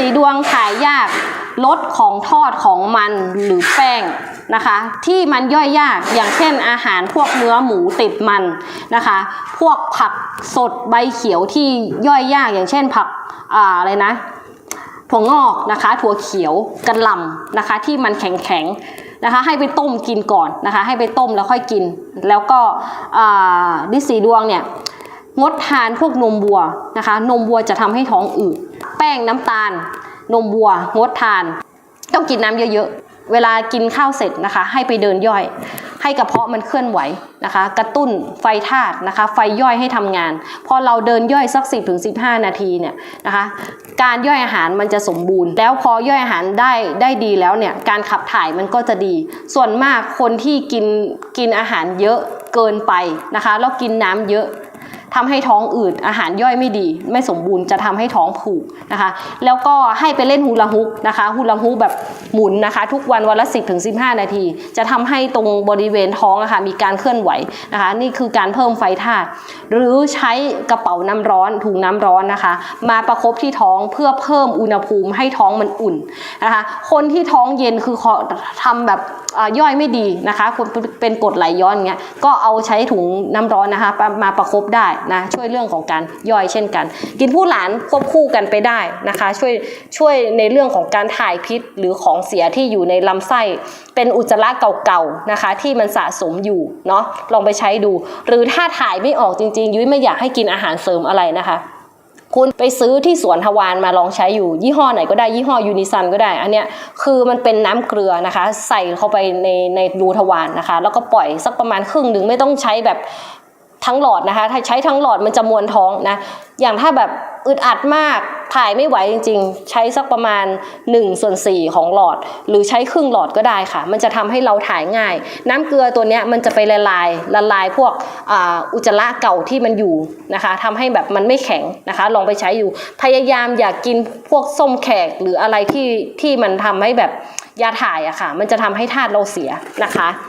สีดวงถ่ายยากลดของทอดของมันหรือแป้งนะคะ ที่มันย่อยยากอย่างเช่นอาหารพวกเนื้อหมูติดมันนะคะ พวกผักสดใบเขียวที่ย่อยยากอย่างเช่นผักอ่าอะไรนะถั่วงอกนะคะ ถั่วเขียวกระหล่ำนะคะ ที่มันแข็งๆนะคะ ให้ไปต้มกินก่อนนะคะ ให้ไปต้มแล้วค่อยกิน แล้วก็ดิสีดวงเนี่ยงดทานพวกนมวัวนะคะ นมวัวจะทำให้ท้องอืด แป้งน้ำตาล นมวัวงดทาน ต้องกินน้ำเยอะๆ เวลากินข้าวเสร็จนะคะ ให้ไปเดินย่อย ให้กระเพาะมันเคลื่อนไหวนะคะ กระตุ้นไฟธาตุนะคะ ไฟย่อยให้ทำงาน พอเราเดินย่อยสัก 10ถึง15 นาทีเนี่ยนะคะการย่อยอาหารมันจะสมบูรณ์ แล้วพอย่อยอาหารได้ได้ดีแล้วเนี่ยการขับถ่ายมันก็จะดี ส่วนมากคนที่กินกินอาหารเยอะเกินไปนะคะแล้วกินน้ำเยอะ ทำให้ท้องอืดอาหารย่อยไม่ดี ไม่สมบูรณ์จะทำให้ท้องผูกนะคะ แล้วก็ให้ไปเล่นฮูลาฮุกนะคะฮูลาฮุกแบบหมุนนะคะ ทุกวันวันละ 10ถึง15 นาที จะทำให้ตรงบริเวณท้องอะค่ะมีการเคลื่อนไหวนะคะ นี่คือการเพิ่มไฟธาตุหรือใช้กระเป๋าน้ำร้อนถุงน้ำร้อนนะคะ มาประคบที่ท้องเพื่อเพิ่มอุณหภูมิให้ท้องมันอุ่นนะคะ คนที่ท้องเย็นคือขอทำแบบอ่าย่อยไม่ดีนะคะคนเป็นกรดไหลย้อนเงี้ยก็เอาใช้ถุงน้ำร้อนนะคะมามาประคบได้นะช่วยเรื่องของการย่อยเช่นกัน กินผู้หลานควบคู่กันไปได้นะคะ ช่วยช่วยในเรื่องของการถ่ายพิษหรือของเสียที่อยู่ในลำไส้ เป็นอุจจาระเก่าๆนะคะ ที่มันสะสมอยู่เนาะลองไปใช้ดู หรือถ้าถ่ายไม่ออกจริงๆ ยุ้ยไม่อยากให้กินอาหารเสริมอะไรนะคะคุณไปซื้อที่สวนทวารมาลองใช้อยู่ ยี่ห้อไหนก็ได้ยี่ห้อยูนิซันก็ได้ อันเนี้ยคือมันเป็นน้ำเกลือนะคะ ใส่เข้าไปในในรูทวารนะคะ แล้วก็ปล่อยสักประมาณครึ่งหนึ่งไม่ต้องใช้แบบ ทั้งหลอดนะคะถ้าใช้ทั้งหลอดมันจะมวนท้องนะ อย่างถ้าแบบอึดอัดมากถ่ายไม่ไหวจริง ๆ ใช้สักประมาณ1ส่วน4ของหลอด หรือใช้ครึ่งหลอดก็ได้ค่ะ มันจะทำให้เราถ่ายง่าย น้ำเกลือตัวนี้มันจะไปละลายละลายพวกอุจจาระเก่าที่มันอยู่นะคะทำให้แบบมันไม่แข็งนะคะ ลองไปใช้อยู่ พยายามอย่ากกินพวกส้มแขกหรืออะไรที่ที่มันทำให้แบบยาถ่ายอะค่ะ มันจะทำให้ธาตุเราเสียนะคะ